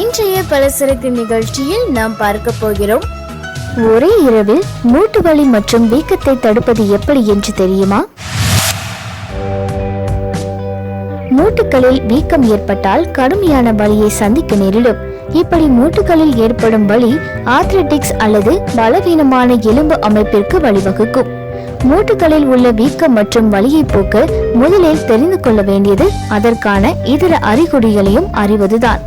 இன்றைய பலசரக்கு நிகழ்ச்சியில் நாம் பார்க்க போகிறோம். ஒரே இரவில் மூட்டு வலி மற்றும் வீக்கத்தை தடுப்பது எப்படி என்று தெரியுமா? மூட்டுகளில் வீக்கம் ஏற்பட்டால் கடுமையான வலியை சந்திக்க நேரிடும். இப்படி மூட்டுகளில் ஏற்படும் வலி ஆத்லெட்டிக்ஸ் அல்லது பலவீனமான எலும்பு அமைப்பிற்கு வழிவகுக்கும். மூட்டுகளில் உள்ள வீக்கம் மற்றும் வலியை போக்க முதலில் தெரிந்து கொள்ள வேண்டியது அதற்கான இதர அறிகுறிகளையும் அறிவதுதான்.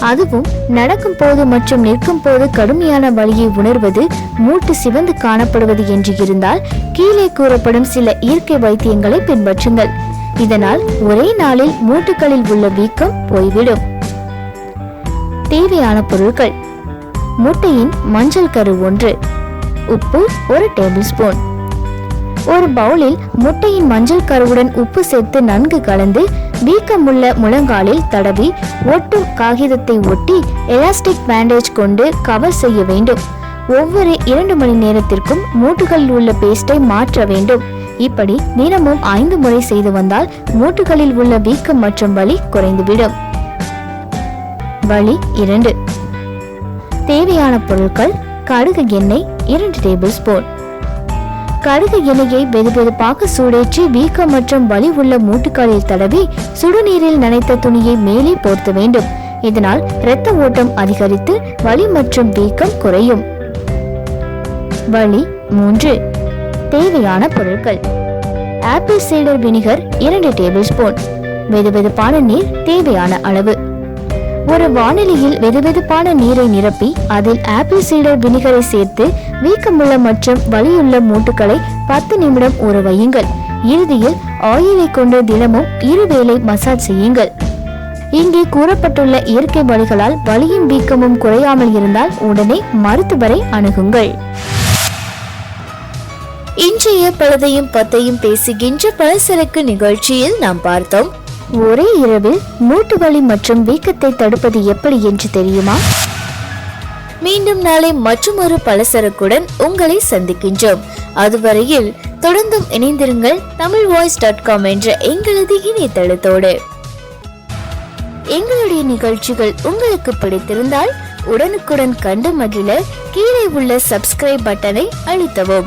அதுவும் நடக்கும் போது மற்றும் நிற்கும் போது கடுமையான வழியை உணர்வது மூட்டு சிவந்து காணப்படுவது என்று இருந்தால் கீழே கூறப்படும் சில இயற்கை வைத்தியங்களை பின்பற்றுங்கள். இதனால் ஒரே நாளில் மூட்டுகளில் உள்ள வீக்கம் போய்விடும். தேவையான பொருட்கள். முட்டையின் மஞ்சள் கரு ஒன்று. உப்பு ஒரு டேபிள் ஸ்பூன். ஒரு பவுலில் முட்டையின் மஞ்சள் கருவுடன் உப்பு சேர்த்து நன்கு கலந்து வீக்கமுள்ள முழங்காலில் தடவி ஒட்டும் காகிதத்தை ஒட்டி எலாஸ்டிக் பேண்டேஜ் கொண்டு கவர் செய்ய வேண்டும். ஒவ்வொரு இரண்டு மணி நேரத்திற்கும் மூட்டுகளில் உள்ள பேஸ்டை மாற்ற வேண்டும். இப்படி தினமும் ஐந்து முறை செய்து வந்தால் மூட்டுகளில் உள்ள வீக்கம் மற்றும் வலி குறைந்துவிடும். வலி இரண்டு. தேவையான பொருட்கள் கடுகு எண்ணெய் இரண்டு டேபிள் ஸ்பூன். கடுகு எண்ணெயை வெதுவெதுப்பாக சூடேற்றி வீக்கம் மற்றும் வலி உள்ள மூட்டுக்காலில் தடவி சுடுநீரில் நனைத்த துணியை மேலே போர்த்த வேண்டும். இதனால் இரத்த ஓட்டம் அதிகரித்து வலி மற்றும் வீக்கம் குறையும். வலி மூன்று. தேவையான பொருட்கள். ஆப்பிள் சீடர் வினிகர் இரண்டு டேபிள் ஸ்பூன். வெதுவெதுப்பான நீர் தேவையான அளவு. ஒரு வானிலையில் வெதுவெதுப்பான நீரை நிரப்பி அதில் ஆப்பிள் சீடர் வினிகரை சேர்த்து வீக்கமுள்ள மற்றும் வலியுள்ள மூட்டுகளை பத்து நிமிடம் ஊற வையுங்கள். இறுதியில் ஆயிலை கொண்டு தினமும் இருவேளை மசாஜ் செய்யுங்கள். இங்கே கூறப்பட்டுள்ள இயற்கை வழிகளால் வலியும் வீக்கமும் குறையாமல் இருந்தால் உடனே மருத்துவரை அணுகுங்கள். இன்றைய பழுதையும் பத்தையும் பேசுகின்ற பலசரக்கு நிகழ்ச்சியில் நாம் பார்த்தோம். ஒரே இரவில் மூட்டு வலி மற்றும் வீக்கத்தை தடுப்பது எப்படி என்று தெரியுமா? மீண்டும் நாளை மற்றொரு பலசரக்குடன் உங்களை சந்திக்கின்றோம். அதுவரையில் தொடர்ந்தும் இணைந்திருங்கள் தமிழ் வாய்ஸ் டாட் காம் என்ற எங்களது இணையதளத்தோடு. எங்களுடைய நிகழ்ச்சிகள் உங்களுக்கு பிடித்திருந்தால் உடனுக்குடன் கண்டு மகிழ கீழே உள்ள சப்ஸ்கிரைப் பட்டனை அழுத்தவும்.